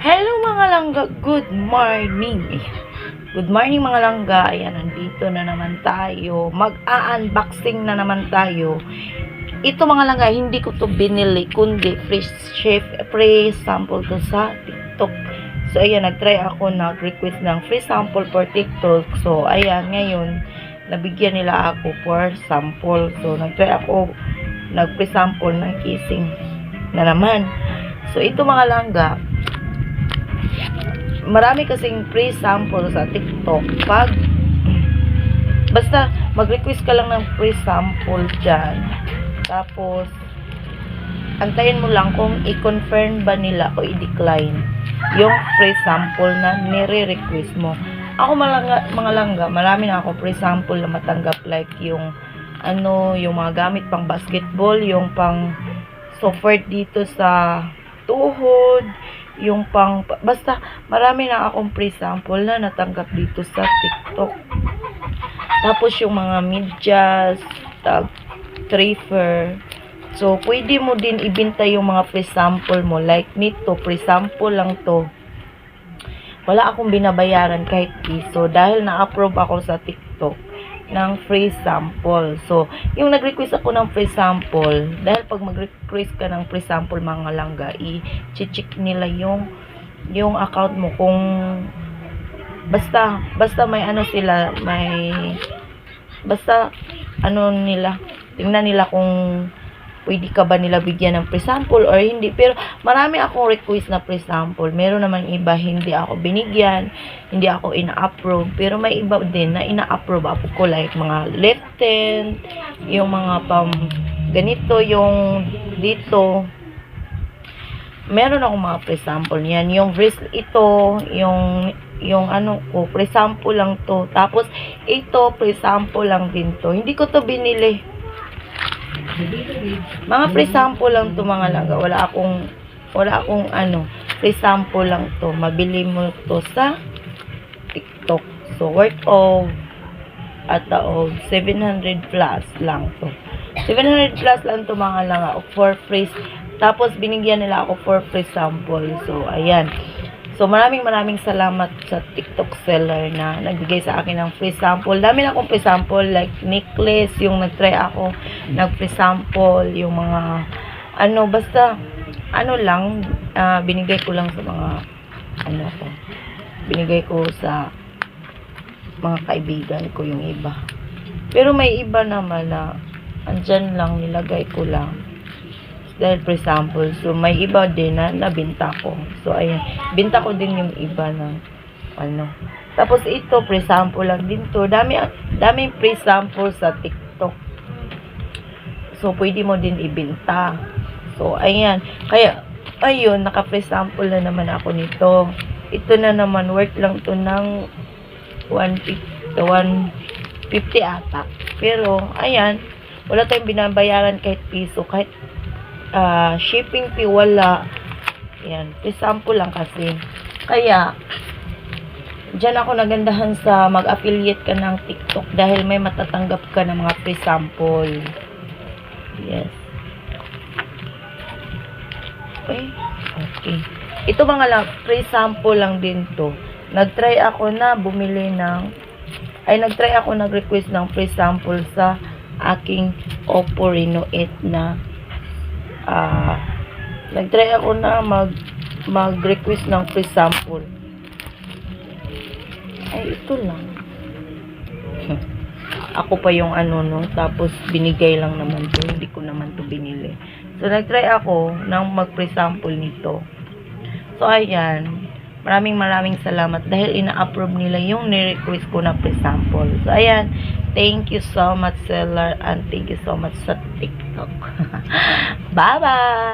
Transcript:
Hello mga langga, good morning. Good morning mga langga. Ayan, nandito na naman tayo. Mag-a-unboxing na naman tayo. Ito mga langga, hindi ko to binili, kundi free chef, free sample to sa TikTok. So, ayan, nag-try ako, nag-request ng free sample for TikTok. So, ayan, ngayon, nabigyan nila ako for sample. So, nag-try ako, nag-free sample ng kissing na naman. So, ito mga langga, marami kasing free sample sa TikTok. Pag, basta, mag-request ka lang ng free sample dyan. Tapos, antayin mo lang kung i-confirm ba nila o i-decline yung free sample na nire-request mo. Ako malanga, mga langga, marami na ako free sample na matanggap like yung ano, yung mga gamit pang basketball, yung pang software dito sa tuhod, yung pang, basta marami na akong free sample na natanggap dito sa TikTok. Tapos yung mga medyas, tag, trafer. So, pwede mo din ibenta yung mga free sample mo. Like nito, free sample lang to. Wala akong binabayaran kahit piso dahil na-approve ako sa TikTok ng free sample. So, yung nag-request ako ng free sample, dahil pag mag-request ka ng free sample mga langga, i-check nila yung yung account mo kung basta basta may ano sila, may basta ano nila, tingnan nila kung pwede ka ba nila bigyan ng free sample or hindi. Pero marami akong request na free sample. Meron naman iba hindi ako binigyan, hindi ako ina-approve. Pero may iba din na ina-approve ako ko like mga left hand, yung mga pam ganito, yung dito. Meron akong mga free sample niyan. Yung wrist ito, yung yung ano ko, free sample lang to. Tapos, ito, free sample lang din to. Hindi ko to binili. Mga free sample lang to mga laga. Wala akong wala akong ano, free sample lang to. Mabili mo to sa TikTok. So worth of at of 700 plus lang to. 700 plus lang to mga laga for free. Tapos binigyan nila ako for free sample. So ayan. So, maraming maraming salamat sa TikTok seller na nagbigay sa akin ng free sample. Dami na akong free sample, like necklace, yung nag-try ako, nag-free sample, yung mga, ano, basta, ano lang, ah, binigay ko lang sa mga, ano ko, binigay ko sa mga kaibigan ko yung iba. Pero may iba naman na, andyan lang, nilagay ko lang dahil for example, so may iba din na nabinta ko. So ayan, binta ko din yung iba ng ano. Tapos ito, pre sample lang din to. Dami, daming pre sample sa TikTok. So pwede mo din ibenta. So ayan, kaya ayun, naka pre sample na naman ako nito. Ito na naman worth lang to ng 150, 150 ata. Pero ayan, wala tayong binabayaran kahit piso, kahit ah, shipping fee wala. Yan, sample lang kasi. Kaya, dyan ako nagandahan sa mag-affiliate ka ng TikTok dahil may matatanggap ka ng mga free sample. Yes. Okay. Okay. Ito mga lang, free sample lang din to. Nag-try ako na bumili ng ay nag-try ako nag-request ng free sample sa aking Oppo Reno 8 na ah nag-try ako na mag mag-request ng free sample. Ay, ito lang. Ako pa yung ano no, tapos binigay lang naman to, hindi ko naman to binili. So, nag-try ako ng mag-free sample nito. So, ayan. Maraming maraming salamat dahil ina-approve nila yung ni-request ko na free sample. So, ayan. Thank you so much, seller, and thank you so much sa TikTok. Bye-bye!